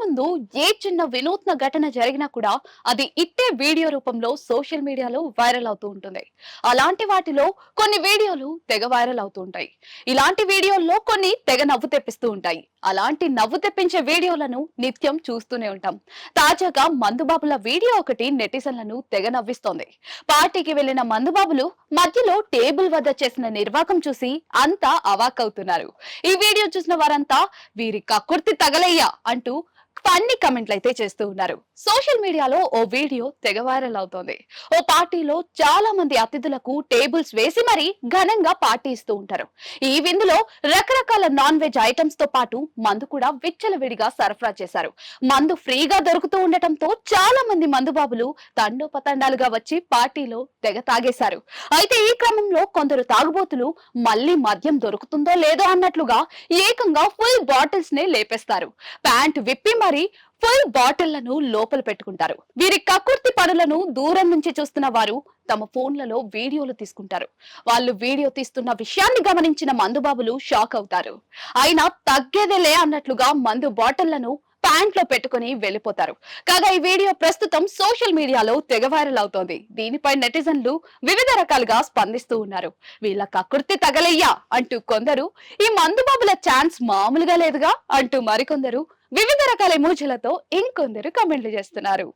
ముందు ఏ చిన్న వినూత్న ఘటన జరిగినా కూడా అది ఇట్టే వీడియో రూపంలో సోషల్ మీడియాలో వైరల్ అవుతూ ఉంటుంది. అలాంటి వాటిలో కొన్ని వీడియోలు తెగ వైరల్ అవుతూ ఉంటాయి. ఇలాంటి వీడియోల్లో కొన్ని తెగ నవ్వు తెప్పిస్తూ ఉంటాయి. అలాంటి నవ్వు తెప్పించే వీడియోలను నిత్యం చూస్తూనే ఉంటాం. తాజాగా మందుబాబుల వీడియో ఒకటి నెటిజన్లను తెగ నవ్విస్తోంది. పార్టీకి వెళ్ళిన మందుబాబులు మధ్యలో టేబుల్ వద్ద చేసిన నిర్వాకం చూసి అంతా అవాక్ అవుతున్నారు ఈ వీడియో చూసిన వారంతా వీరి కకుర్తి తగలయ్యా అంటూ ఫన్నీ కమెంట్లు అయితే చేస్తూ ఉన్నారు. సోషల్ మీడియాలో ఓ వీడియో తెగ వైరల్ అవుతోంది. ఓ పార్టీలో చాలా మంది అతిథులకు టేబుల్స్ వేసి మరీ ఘనంగా పార్టీ ఇస్తూ ఉంటారు. ఈ విందులో రకరకాల నాన్ వెజ్ ఐటమ్స్తో పాటు మందు కూడా విచ్చలవిడిగా సరఫరా చేశారు. మందు ఫ్రీగా దొరుకుతూ ఉండటంతో చాలా మంది మందుబాబులు తండోపతండాలుగా వచ్చి పార్టీలో తెగ తాగేశారు. అయితే ఈ క్రమంలో కొందరు తాగుబోతులు మళ్ళీ మద్యం దొరుకుతుందో లేదో అన్నట్లుగా ఏకంగా ఫుల్ బాటిల్స్ నే లేపేస్తారు. ప్యాంట్ విప్పి మరి ఫుల్ బాటిళ్ళను లోపల పెట్టుకుంటారు. వీరి కకుర్తి పనులను దూరం నుంచి చూస్తున్న వారు తమ ఫోన్లలో వీడియోలు తీసుకుంటారు. వాళ్ళు వీడియో తీస్తున్న విషయాన్ని గమనించిన మందుబాబులు షాక్ అవుతారు. అయినా తగ్గేదేలే అన్నట్లుగా మందు బాటిళ్ళను ప్యాంట్లో పెట్టుకుని వెళ్ళిపోతారు. కాగా ఈ వీడియో ప్రస్తుతం సోషల్ మీడియాలో తెగ వైరల్ అవుతోంది. దీనిపై నెటిజన్లు వివిధ రకాలుగా స్పందిస్తూ ఉన్నారు. వీళ్ళ కకుర్తి తగలయ్యా అంటూ కొందరు ఈ మందుబాబుల ఛాన్స్ మామూలుగా లేదుగా అంటూ మరికొందరు వివిధ రకాల ఎమోజీలతో ఇంకొందరు కమెంట్లు చేస్తున్నారు.